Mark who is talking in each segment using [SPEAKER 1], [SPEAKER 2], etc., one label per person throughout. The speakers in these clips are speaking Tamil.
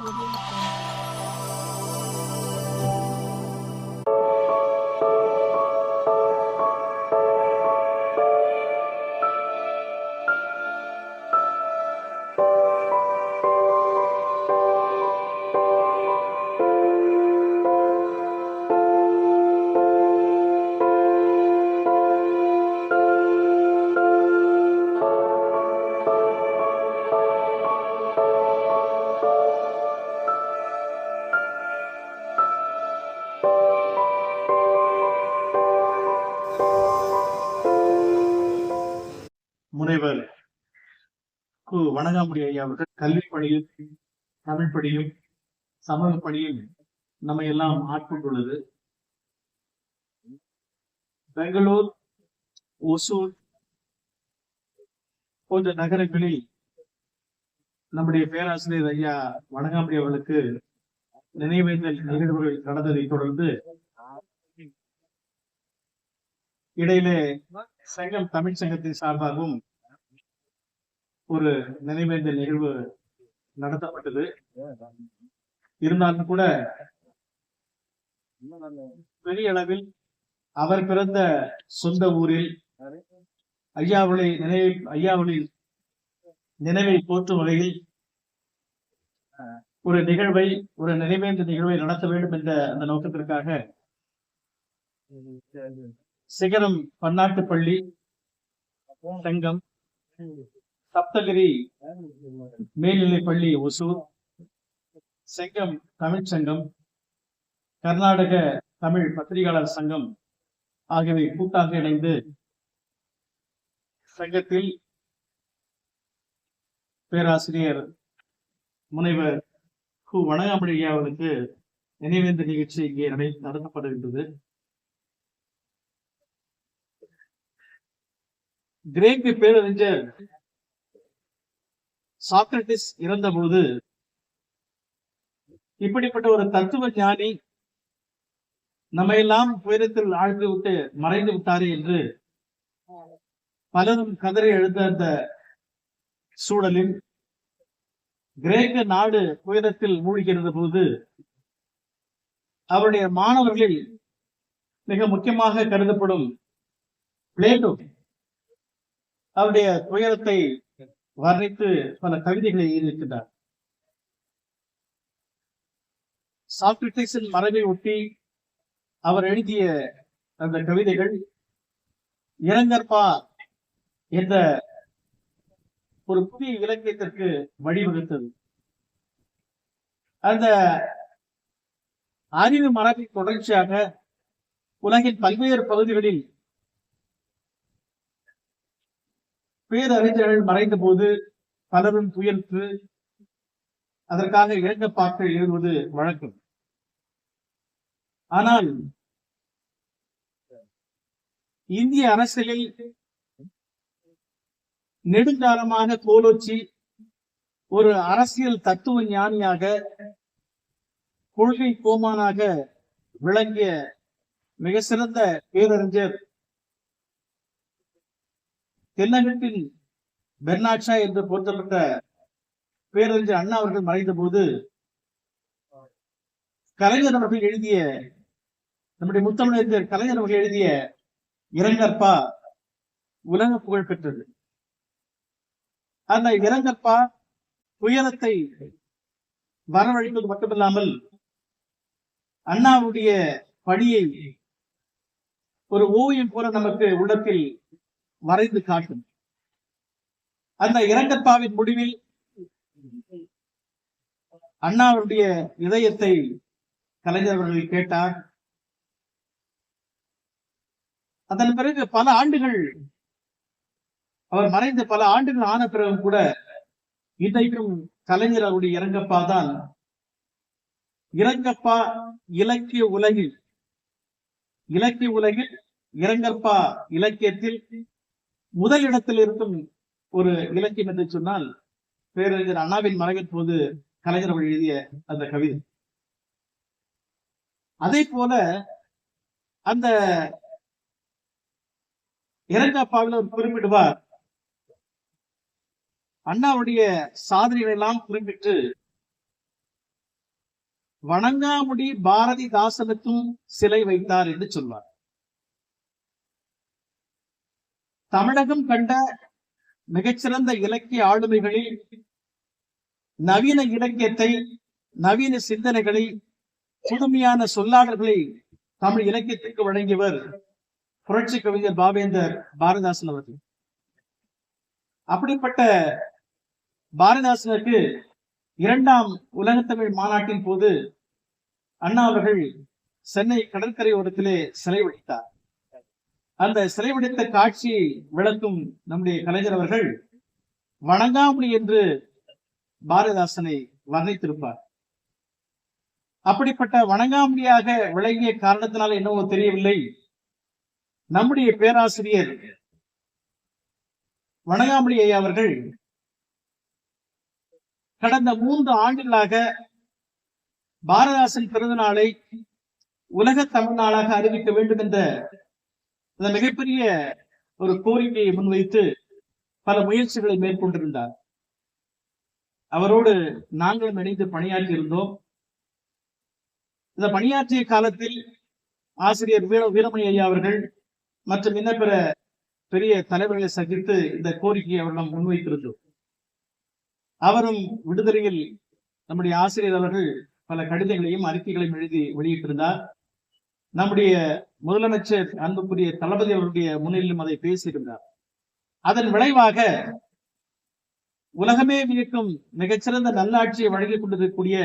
[SPEAKER 1] Audio முனைவர் கு. வணங்காமுடி ஐயா அவர்கள் கல்வி பணியில் தமிழ் பணியும் சமூக பணியும் நம்மை எல்லாம் ஆட்கொண்டுள்ளது. பெங்களூர் ஒசூர் போன்ற நகரங்களில் நம்முடைய பேராசிரியர் ஐயா வணங்காமுடி அவர்களுக்கு நினைவேந்தல் நிகழ்வுகள் நடந்ததை தொடர்ந்து இடையிலே சங்கம் தமிழ் சங்கத்தின் சார்பாகவும் ஒரு நினைவேந்த நிகழ்வு நடத்தப்பட்டது. இருந்தாலும் கூட பெரிய அளவில் அவர் பிறந்த சொந்த ஊரில் ஐயாவளை நினைவை ஐயாவளின் நினைவை போற்றும் வகையில் ஒரு நிகழ்வை ஒரு நினைவேந்த நிகழ்வை நடத்த வேண்டும் என்ற அந்த நோக்கத்திற்காக சிகரம் பன்னாட்டு பள்ளி சங்கம் சப்தகிரி மேல்நிலைப்பள்ளி ஒசூர் செங்கம் தமிழ்ச் சங்கம் கர்நாடக தமிழ் பத்திரிகையாளர் சங்கம் ஆகியவை கூட்டாக இணைந்து சங்கத்தில் பேராசிரியர் முனைவர் கு. வணங்காமணி அவர்களுக்கு நினைவேந்த நிகழ்ச்சி இங்கே நடை- நடத்தப்படுகின்றது. கிரேக்க பேரறிஞர் சாக்ரட்டிஸ் இறந்தபோது இப்படிப்பட்ட ஒரு தத்துவ ஞானி நம்மையெல்லாம் துயரத்தில் ஆழ்ந்து விட்டு மறைந்து விட்டாரே என்று பலரும் கதறி எழுந்த அந்த சூழலில் கிரேக்க நாடு துயரத்தில் மூழ்கிறது போது அவருடைய மாணவர்களில் மிக முக்கியமாக கருதப்படும் பிளேட்டோ அவருடைய துயரத்தை வர்ணித்து பல கவிதைகளை எழுதியிருக்கிறார் சாக்ரட்டிஸின் மரபை ஒட்டி அவர் எழுதிய அந்த கவிதைகள் இறங்கற்பா என்ற ஒரு புதிய இலக்கியத்திற்கு வழிவகுத்தது. அந்த அறிவு மரபின் தொடர்ச்சியாக உலகின் பல்வேறு பகுதிகளில் பேரறிஞர்கள் மறைந்த போது பலரும் துயர்த்து அதற்காக இரங்கப்பாக்கள் எழுதுவது வழக்கம். ஆனால் இந்திய அரசியலில் நெடுங்காலமாக கோலோச்சி ஒரு அரசியல் தத்துவ ஞானியாக கொள்கை கோமானாக விளங்கிய மிக சிறந்த பேரறிஞர் தென்னகத்தின் பெர்னாட்சா என்று பொருத்தப்பட்ட பேரறிஞர் அண்ணா அவர்கள் மறைந்த போது கலைஞர் அவர்கள் எழுதிய நம்முடைய முத்தமிழறிஞர் கலைஞர் அவர்கள் எழுதிய இரங்கற்பா உலக புகழ் பெற்றது. அந்த இரங்கற்பா துயரத்தை வரவழைப்பது மட்டுமில்லாமல் அண்ணாவுடைய பணியை ஒரு ஓவியம் போல நமக்கு உள்ளத்தில் வரைந்து காட்டும். அந்த இரங்கப்பாவின் முடிவில் அண்ணாவுடைய இதயத்தை கலைஞர் அவர்கள் கேட்டார். அதன் பிறகு பல ஆண்டுகள் அவர் மறைந்து பல ஆண்டுகள் ஆன பிறகு கூட இன்றைக்கும் கலைஞர் அவருடைய இரங்கப்பா தான் இரங்கப்பா இலக்கிய உலகில் இலக்கிய உலகில் இரங்கப்பா இலக்கியத்தில் முதல் இடத்தில் இருக்கும் ஒரு இலக்கியம் என்று சொன்னால் பேரறிஞர் அண்ணாவின் மறைவின் போது கலைஞர் அவர்கள் எழுதிய அந்த கவிதை. அதே போல அந்த இரங்கப்பாவில் அவர் குறிப்பிடுவார் அண்ணாவுடைய சாதனைகளை எல்லாம் குறிப்பிட்டு வணங்காமுடி பாரதிதாசனுக்கும் சிலை வைத்தார் என்று சொல்வார். தமிழகம் கண்ட மிகச்சிறந்த இலக்கிய ஆளுமைகளில் நவீன இலக்கியத்தை நவீன சிந்தனைகளை புதுமையான சொல்லாடல்களை தமிழ் இலக்கியத்திற்கு வழங்கியவர் புரட்சி கவிஞர் பாவேந்தர் பாரதிதாசன் அவர்கள். அப்படிப்பட்ட பாரதிதாசனுக்கு இரண்டாம் உலகத்தமிழ் மாநாட்டின் போது அண்ணா அவர்கள் சென்னை கடற்கரையோரத்திலே சிலை வடித்தார். அந்த சிறைபிடித்த காட்சி காட்சியை விளக்கும் நம்முடைய கலைஞர் அவர்கள் வணங்காமணி என்று பாரதிதாசனை வர்ணித்திருப்பார். அப்படிப்பட்ட வணங்காமுடியாக விளங்கிய காரணத்தினால் என்னவோ தெரியவில்லை. நம்முடைய பேராசிரியர் வணங்காமணி ஐயா அவர்கள் கடந்த மூன்று ஆண்டுகளாக பாரதாசன் பிறந்த நாளை உலக தமிழ்நாளாக அறிவிக்க வேண்டும் என்ற அந்த மிகப்பெரிய ஒரு கோரிக்கையை முன்வைத்து பல முயற்சிகளை மேற்கொண்டிருந்தார். அவரோடு நாங்களும் இணைந்து பணியாற்றி இருந்தோம். இந்த பணியாற்றிய காலத்தில் ஆசிரியர் வீர வீரமணி ஐயா அவர்கள் மற்றும் இன்ன பிற பெரிய தலைவர்களை சந்தித்து இந்த கோரிக்கையை அவரிடம் முன்வைத்திருந்தோம். அவரும் விடுதலையில் நம்முடைய ஆசிரியர் அவர்கள் பல கடிதங்களையும் அறிக்கைகளையும் எழுதி வெளியிட்டிருந்தார். நம்முடைய முதலமைச்சர் அன்புக்குரிய தளபதி அவருடைய முன்னிலையிலும் அதை பேசியிருந்தார் அதன் விளைவாக உலகமே வியக்கும் மிகச்சிறந்த நல்லாட்சியை வழங்கிக் கொண்டிருக்கக்கூடிய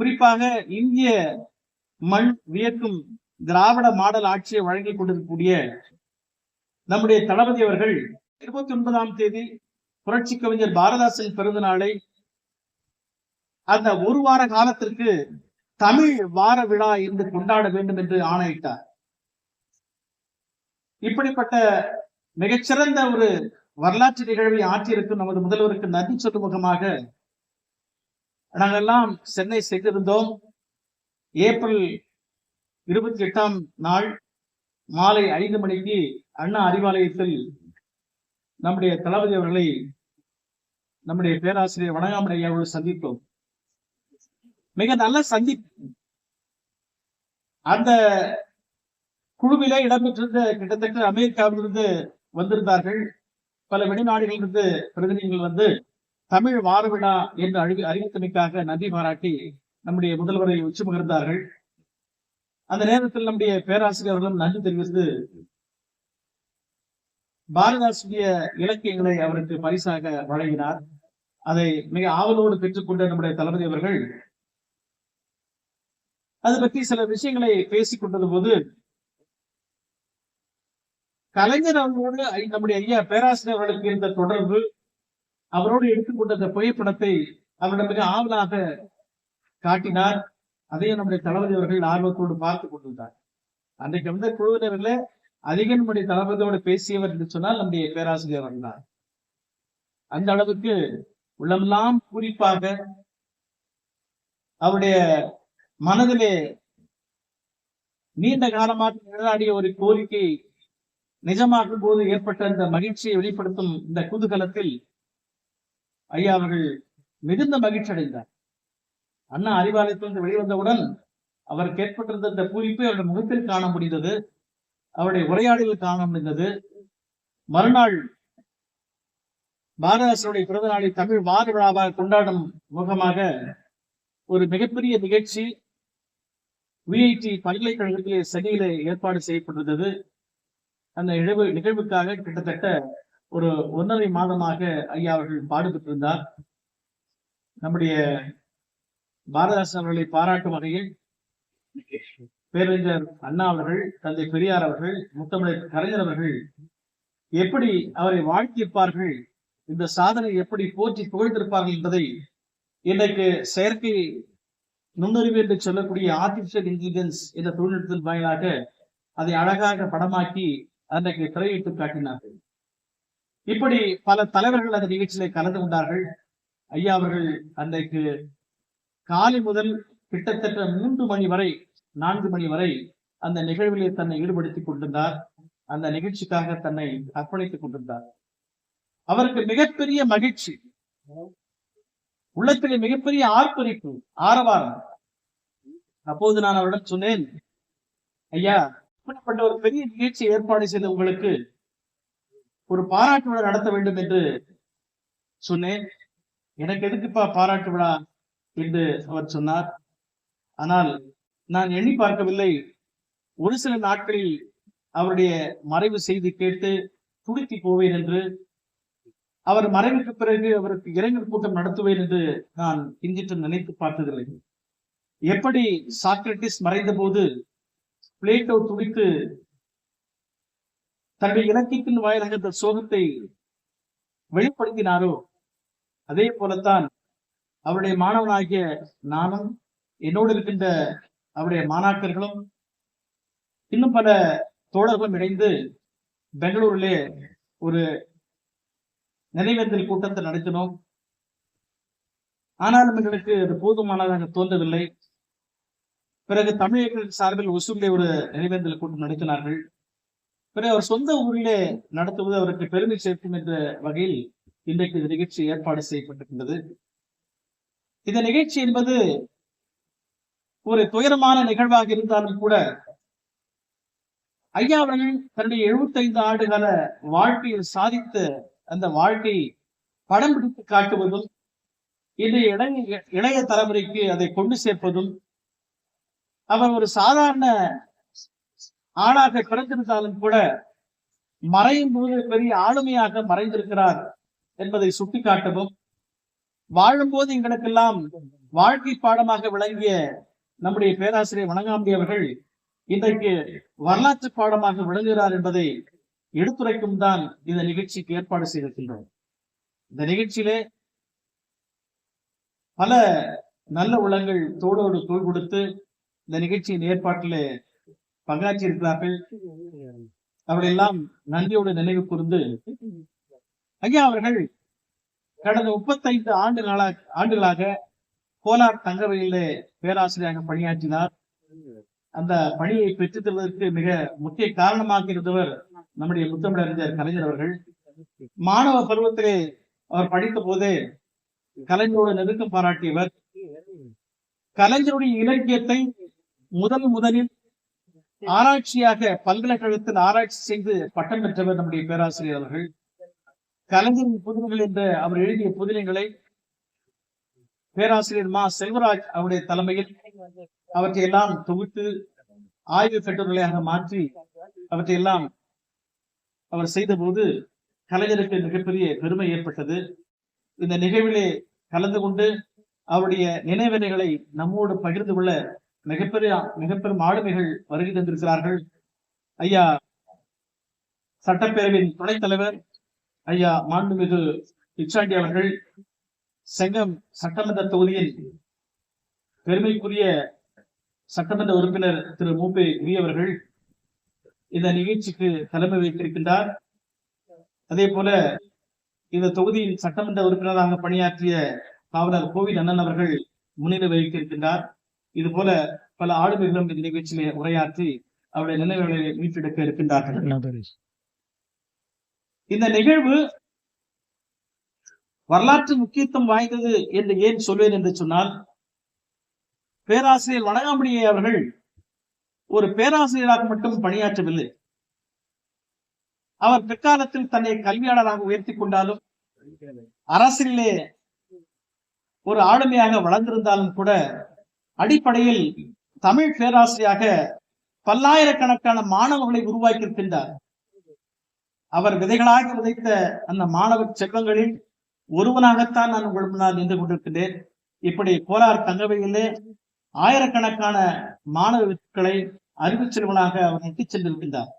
[SPEAKER 1] குறிப்பாக இந்திய மண் வியக்கும் திராவிட மாடல் ஆட்சியை வழங்கிக் கொண்டிருக்கக்கூடிய நம்முடைய தளபதி அவர்கள் இருபத்தி ஒன்பதாம் தேதி புரட்சி கவிஞர் பாரதாசன் பிறந்த நாளை அந்த ஒரு வார காலத்திற்கு தமிழ் வார விழா என்று கொண்டாட வேண்டும் என்று ஆணையிட்டார். இப்படிப்பட்ட மிகச்சிறந்த ஒரு வரலாற்று நிகழ்வை ஆற்றியிருக்கும் நமது முதல்வருக்கு நன்றி சொல்லும் முகமாக நாங்கெல்லாம் சென்னை சென்றிருந்தோம். ஏப்ரல் இருபத்தி எட்டாம் நாள் மாலை ஐந்து மணிக்கு அண்ணா அறிவாலயத்தில் நம்முடைய தளபதி அவர்களை நம்முடைய பேராசிரியர் வணங்காமலை ஐயாவோடு சந்தித்தோம். மிக நல்ல சந்திப்பு. அந்த குழுவிலே இடம்பெற்றிருந்த கிட்டத்தட்ட அமெரிக்காவிலிருந்து வந்திருந்தார்கள். பல வெளிநாடுகளிலிருந்து பிரதிநிதிகள் வந்து தமிழ் வார விழா என்று அறிவி அறிவித்தமைக்காக நன்றி பாராட்டி நம்முடைய முதல்வரை உச்சி முகர்ந்தார்கள் அந்த நேரத்தில் நம்முடைய பேராசிரியர்களும் நன்றி தெரிவித்து பாரதாசுடைய இலக்கியங்களை அவருக்கு பரிசாக வழங்கினார். அதை மிக ஆவலோடு பெற்றுக்கொண்ட நம்முடைய தளபதி அவர்கள் அது பற்றி சில விஷயங்களை பேசிக் கொண்டது போது கலைஞர் அவர்களோடு நம்முடைய ஐயா பேராசிரியர் அவர்களுக்கு இருந்த தொடர்பு அவரோடு எடுத்துக்கொண்ட அந்த புகைப்படத்தை அவரிடம் மிக ஆவலாக காட்டினார். அதையும் நம்முடைய தளபதி அவர்கள் ஆர்வத்தோடு பார்த்து கொண்டிருந்தார். அன்றைக்கு வந்த குழுவினர்களே அதிக நம்முடைய தளபதியோடு பேசியவர் என்று சொன்னால் நம்முடைய பேராசிரியர் அவர்கள் அந்த அளவுக்கு உள்ளமெல்லாம் குறிப்பாக அவருடைய மனதிலே நீண்ட காலமாக நிழலாடிய ஒரு கோரிக்கை நிஜமாக்கும் போது ஏற்பட்ட இந்த மகிழ்ச்சியை வெளிப்படுத்தும் இந்த குதூகலத்தில் ஐயா அவர்கள் மிகுந்த மகிழ்ச்சி அடைந்தார். அண்ணா அறிவாலயத்திலிருந்து வெளிவந்தவுடன் அவருக்கு ஏற்பட்டிருந்த இந்த பூரிப்பை அவருடைய முகத்தில் காண முடிந்தது அவருடைய உரையாடலில் காண முடிந்தது. மறுநாள் பாரதாசருடைய பிறந்த நாளை தமிழ் வார விழாவாக கொண்டாடும் முகமாக ஒரு மிகப்பெரிய நிகழ்ச்சி விஐடி பல்கலைக்கழகத்திலே சென்னையிலே ஏற்பாடு செய்யப்பட்டிருந்தது. அந்த இழவு நிகழ்வுக்காக கிட்டத்தட்ட ஒரு ஒன்றரை மாதமாக ஐயா அவர்கள் பாடுபட்டிருந்தார். நம்முடைய பாரதாசன் அவர்களை பாராட்டும் வகையில் பேரறிஞர் அண்ணா அவர்கள் தந்தை பெரியார் அவர்கள் முத்தமிழர் கலைஞர் அவர்கள் எப்படி அவரை வாழ்த்தியிருப்பார்கள் இந்த சாதனை எப்படி போற்றி புகழ்ந்திருப்பார்கள் என்பதை இன்றைக்கு செயற்கை நுண்ணறிவு என்று சொல்லக்கூடிய ஆர்டிபிஷியல் இன்டெலிஜென்ஸ் என்ற தொழில்நுட்பத்தின் வாயிலாக அதை அழகாக படமாக்கி அன்றைக்கு திரையிட்டு காட்டினார்கள். இப்படி பல தலைவர்கள் அந்த நிகழ்ச்சியில கலந்து கொண்டார்கள். ஐயா அவர்கள் அன்றைக்கு காலை முதல் கிட்டத்தட்ட மூன்று மணி வரை நான்கு மணி வரை அந்த நிகழ்விலே தன்னை ஈடுபடுத்திக் கொண்டிருந்தார். அந்த நிகழ்ச்சிக்காக தன்னை அர்ப்பணித்துக் கொண்டிருந்தார். அவருக்கு மிகப்பெரிய மகிழ்ச்சி. உள்ளத்திலே மிகப்பெரிய ஆர்ப்பரிப்பு ஆரவாரம். அப்போது நான் அவரிடம் சொன்னேன் ஐயா இப்படிப்பட்ட ஒரு பெரிய நிகழ்ச்சி ஏற்பாடு செய்த உங்களுக்கு ஒரு பாராட்டு விழா நடத்த வேண்டும் என்று சொன்னேன். எனக்கு எதுக்குப்பா பாராட்டு விழா? என்று அவர் சொன்னார். ஆனால் நான் எண்ணி பார்க்கவில்லை. ஒரு சில நாட்களில் அவருடைய மறைவு செய்தி கேட்டு துடித்து போவேன் என்று அவர் மறைவுக்கு பிறகு அவருக்கு இரங்கல் கூட்டம் நடத்துவேன் என்று நான் இங்கிட்டு நினைத்து பார்த்ததில்லை. எப்படி சாக்ரட்டிஸ் மறைந்த போது பிளேட்டோ துடித்து தன்னுடைய இலக்கியத்தின் வாயிலாக இந்த சோகத்தை வெளிப்படுத்தினாரோ அதே போலத்தான் அவருடைய மாணவனாகிய நானும் என்னோடு இருக்கின்ற அவருடைய மாணாக்கர்களும் இன்னும் பல தோழர்களும் இணைந்து பெங்களூரிலே ஒரு நினைவேந்தல் கூட்டத்தை நடத்தினோம். ஆனாலும் எங்களுக்கு அது போதுமானதாக தோன்றவில்லை. பிறகு தமிழர்கள் சார்பில் ஒசூரிலே ஒரு நினைவேந்தல் கூட்டம் நடத்தினார்கள். பிறகு அவர் சொந்த ஊரிலே நடத்துவது அவருக்கு பெருமை சேர்க்கும் என்ற வகையில் இன்றைக்கு இந்த நிகழ்ச்சி ஏற்பாடு செய்யப்பட்டிருக்கின்றது. இந்த நிகழ்ச்சி என்பது ஒரு துயரமான நிகழ்வாக இருந்தாலும் கூட ஐயா அவர்கள் தன்னுடைய 75 ஆண்டுகால வாழ்க்கையில் சாதித்த அந்த வாழ்க்கை படம் பிடித்து காட்டுவதும் இன்றைய இளைய இளைய தலைமுறைக்கு அதை கொண்டு சேர்ப்பதும் அவர் ஒரு சாதாரண ஆளாக பிறந்திருந்தாலும் கூட மறையும் போது பெரிய ஆளுமையாக மறைந்திருக்கிறார் என்பதை சுட்டிக்காட்டவும் வாழும்போது எங்களுக்கெல்லாம் வாழ்க்கை பாடமாக விளங்கிய நம்முடைய பேராசிரியர் வணங்காம்பி அவர்கள் இன்றைக்கு வரலாற்று பாடமாக விளங்குகிறார் என்பதை எடுத்துரைக்கும் தான் இந்த நிகழ்ச்சிக்கு ஏற்பாடு செய்திருக்கின்றோம். இந்த நிகழ்ச்சியிலே பல நல்ல உள்ளங்கள் தோடோடு தோள் கொடுத்து இந்த நிகழ்ச்சியின் ஏற்பாட்டிலே பங்காற்றி இருக்கிறார்கள் அவர்களெல்லாம் நன்றியோடு நினைவு கூர்ந்து ஐயா அவர்கள் கடந்த முப்பத்தைந்து ஆண்டு நாளா ஆண்டுகளாக கோலார் தங்கவையிலே பேராசிரியராக பணியாற்றினார். அந்த பணியை பெற்றுத் தருவதற்கு மிக முக்கிய காரணமாக இருந்தவர் நம்முடைய முத்தமிழறிஞர் கலைஞர் அவர்கள் மாணவ பருவத்திலே அவர் படித்த போதே கலைஞரோட நெருக்கம் பாராட்டியவர். கலைஞருடைய இலக்கியத்தை முதல் முதலில் ஆராய்ச்சியாக பல்கலைக்கழகத்தில் ஆராய்ச்சி செய்து பட்டம் பெற்றவர் நம்முடைய பேராசிரியர் அவர்கள். கலைஞரின் புதினங்கள் என்ற அவர் எழுதிய புதினங்களை பேராசிரியர் மா. செல்வராஜ் அவருடைய தலைமையில் அவற்றை எல்லாம் தொகுத்து ஆய்வு கட்டுரையாக மாற்றி அவற்றை எல்லாம் அவர் செய்தபோது கலைஞருக்கு மிகப்பெரிய பெருமை ஏற்பட்டது. இந்த நிகழ்விலே கலந்து கொண்டு அவருடைய நினைவினைகளை நம்மோடு பகிர்ந்து கொள்ள மிகப்பெரிய மிகப்பெரும் ஆளுமைகள் வருகை தந்திருக்கிறார்கள். ஐயா சட்டப்பேரவையின் துணைத் தலைவர் ஐயா மாண்புமிகு பிச்சாண்டி அவர்கள் செங்கம் சட்டமன்ற தொகுதியின் பெருமைக்குரிய சட்டமன்ற உறுப்பினர் திரு மூபே கிரி அவர்கள் இந்த நிகழ்ச்சிக்கு தலைமை வைத்திருக்கின்றார் அதே போல இந்த தொகுதியின் சட்டமன்ற உறுப்பினராக பணியாற்றிய காவலர் கோவில் அண்ணன் அவர்கள் முன்னிலை வகித்திருக்கின்றார். இது போல பல ஆளுமைகளும் இந்த நிகழ்ச்சியிலே உரையாற்றி அவருடைய நினைவுகளை மீட்டெடுக்க இருக்கின்றார்கள். இந்த நிகழ்வு வரலாற்று முக்கியத்துவம் வாய்ந்தது என்று ஏன் சொல்வேன் என்று சொன்னால் பேராசிரியர் வணங்காமணியை அவர்கள் ஒரு பேராசிரியராக மட்டும் பணியாற்றவில்லை. அவர் பிற்காலத்தில் தன்னை கல்வியாளராக உயர்த்தி கொண்டாலும் அரசிலே ஒரு ஆளுமையாக வளர்ந்திருந்தாலும் கூட அடிப்படையில் தமிழ் பேராசிரியராக பல்லாயிரக்கணக்கான மாணவர்களை உருவாக்கி இருக்கின்றார் அவர் விதைகளாக விதைத்த அந்த மாணவ செல்வங்களில் ஒருவனாகத்தான் நான் உங்கள் முன்னால் நின்று கொண்டிருக்கின்றேன் இப்படி கோலார் தங்கவையிலே ஆயிரக்கணக்கான மாணவர்களை அறிவு செல்வனாக அவர் நட்டிச் சென்றிருக்கின்றார்.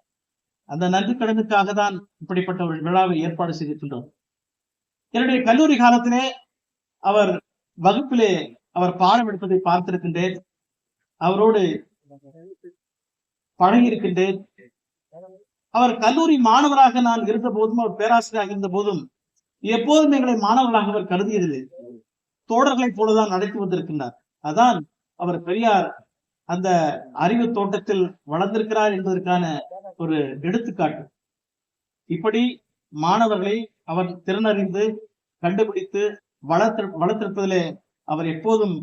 [SPEAKER 1] அந்த நன்றி கடனுக்காக தான் இப்படிப்பட்ட ஒரு விழாவை ஏற்பாடு செய்திருக்கின்றோம். என்னுடைய கல்லூரி காலத்திலே அவர் வகுப்பிலே அவர் பாடம் எடுப்பதை பார்த்திருக்கின்றேன். அவரோடு பழகியிருக்கின்றேன். அவர் கல்லூரி மாணவராக நான் இருந்த போதும் அவர் பேராசிரியராக இருந்த போதும் எப்போதும் எங்களை மாணவர்களாக அவர் கருதியதில்லை. தோழர்களைப் போலதான் நடத்தி வந்திருக்கின்றார். அதான் அவர் பெரியார் அந்த அறிவு தோட்டத்தில் வளர்ந்திருக்கிறார் என்பதற்கான ஒரு எடுத்துக்காட்டு. இப்படி மாணவர்களை அவர் திறனறிந்து கண்டுபிடித்து வளர்த்து வளர்த்திருப்பதிலே அவர் எப்போதும்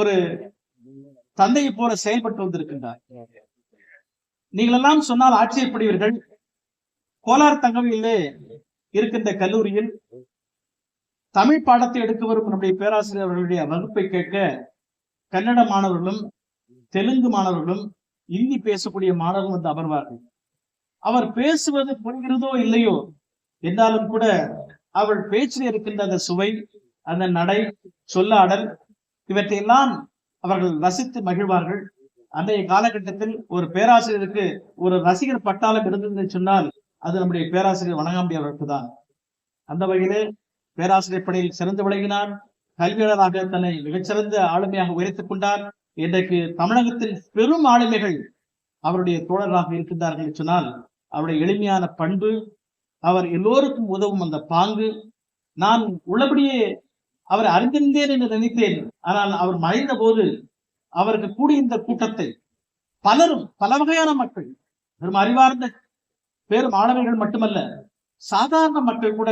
[SPEAKER 1] ஒரு தந்தையை போல செயல்பட்டு வந்திருக்கின்றார். நீங்கள் எல்லாம் சொன்னால் ஆச்சரியப்படுவீர்கள். கோலார் தங்கவையிலே இருக்கின்ற கல்லூரியில் தமிழ் பாடத்தை எடுக்க வரும் நம்முடைய பேராசிரியர் அவர்களுடைய வகுப்பை கேட்க கன்னட மாணவர்களும் தெலுங்கு மாணவர்களும் இந்தி பேசக்கூடிய மாணவர்களும் வந்து அமர்வார்கள். அவர் பேசுவது புரிகிறதோ இல்லையோ என்றாலும் கூட அவள் பேச்சில் இருக்கின்ற அந்த சுவை அந்த நடை சொல்லாடல் இவற்றையெல்லாம் அவர்கள் ரசித்து மகிழ்வார்கள். அன்றைய காலகட்டத்தில் ஒரு பேராசிரியருக்கு ஒரு ரசிகர் பட்டாளம் இருந்ததுன்னு சொன்னால் அது நம்முடைய பேராசிரியர் வணங்காம்பி அவர்களுக்கு தான் அந்த வகையிலே பேராசிரியர் பணியில் சிறந்து விளங்கினார் கல்வியாளராக தன்னை மிகச்சிறந்த ஆளுமையாக உயர்த்திக் கொண்டார் இன்றைக்கு தமிழகத்தில் பெரும் ஆளுமைகள் அவருடைய தோழராக இருக்கின்றார்கள் சொன்னால் அவருடைய எளிமையான பண்பு அவர் எல்லோருக்கும் உதவும் அந்த பாங்கு. நான் உள்ளபடியே அவர் அறிந்திருந்தேன் என்று நினைத்தேன். ஆனால் அவர் மறைந்த போது அவருக்கு கூடிய இந்த கூட்டத்தை பலரும் பல வகையான மக்கள் பெரும் அறிவார்ந்த பெரும் ஆளுமைகள் மட்டுமல்ல சாதாரண மக்கள் கூட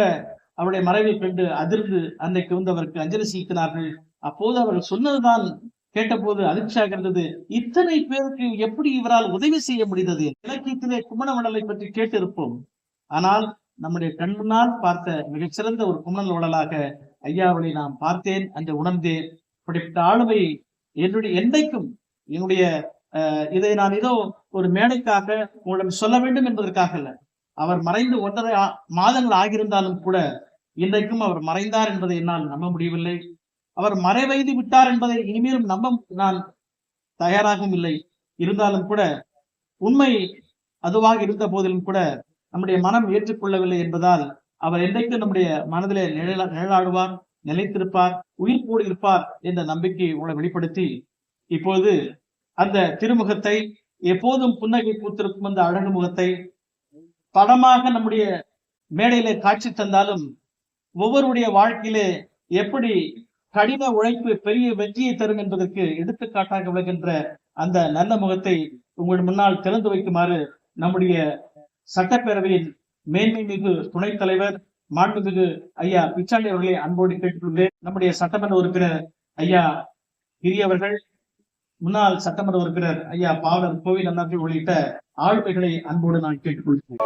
[SPEAKER 1] அவருடைய மறைவை கண்டு அதிர்ந்து அன்னைக்கு வந்து அவருக்கு அஞ்சலி செலுத்தினார்கள். அப்போது அவர்கள் சொன்னதுதான் கேட்டபோது அதிர்ச்சியாக இருந்தது. இத்தனை பேருக்கு எப்படி இவரால் உதவி செய்ய முடிந்தது? இலக்கியத்திலே குமணவடலை பற்றி கேட்டிருப்போம். ஆனால் நம்முடைய கண் முன்னால் பார்த்த மிகச்சிறந்த ஒரு குமணல் உடலாக ஐயாவளை நான் பார்த்தேன். அன்று உணர்ந்தேன் இப்படிப்பட்ட ஆளுமை என்னுடைய என்றைக்கும் என்னுடைய அஹ், இதை நான் ஏதோ ஒரு மேடைக்காக உங்களிடம் சொல்ல வேண்டும் என்பதற்காக அல்ல. அவர் மறைந்து ஒன்றரை ஆ- மாதங்கள் ஆகியிருந்தாலும் கூட இன்றைக்கும் அவர் மறைந்தார் என்பதை என்னால் நம்ப முடியவில்லை. அவர் மறைவைந்து விட்டார் என்பதை இனிமேலும் நம்ப நான் தயாராகவும் இல்லை. இருந்தாலும் கூட உண்மை அதுவாக இருந்த போதிலும் கூட நம்முடைய மனம் ஏற்றுக்கொள்ளவில்லை என்பதால் அவர் என்றைக்கு நம்முடைய மனதிலே நிழலா நிழலாடுவார் நிலைத்திருப்பார் உயிர்ப்போடு இருப்பார் என்ற நம்பிக்கையை உங்களை வெளிப்படுத்தி இப்போது அந்த திருமுகத்தை எப்போதும் புன்னகை பூத்திருக்கும் அந்த அழகு முகத்தை படமாக நம்முடைய மேடையிலே காட்சி தந்தாலும் ஒவ்வொருடைய வாழ்க்கையிலே எப்படி கடின உழைப்பு பெரிய வெற்றியை தரும் என்பதற்கு எடுத்துக்காட்டாக விளக்கின்ற அந்த நல்ல முகத்தை உங்கள் முன்னால் திறந்து வைக்குமாறு நம்முடைய சட்டப்பேரவையின் மேன்மை மிகு துணைத் தலைவர் மாண்புமிகு ஐயா பிச்சாண்டி அவர்களை அன்போடு கேட்டுக்கொண்டேன் நம்முடைய சட்டமன்ற உறுப்பினர் ஐயா கிரி அவர்கள் முன்னாள் சட்டமன்ற உறுப்பினர் ஐயா பாவலர் கோவில் அண்ணாஜி உள்ளிட்ட ஆழ்மைகளை அன்போடு நான் கேட்டுக்கொள்கிறேன்.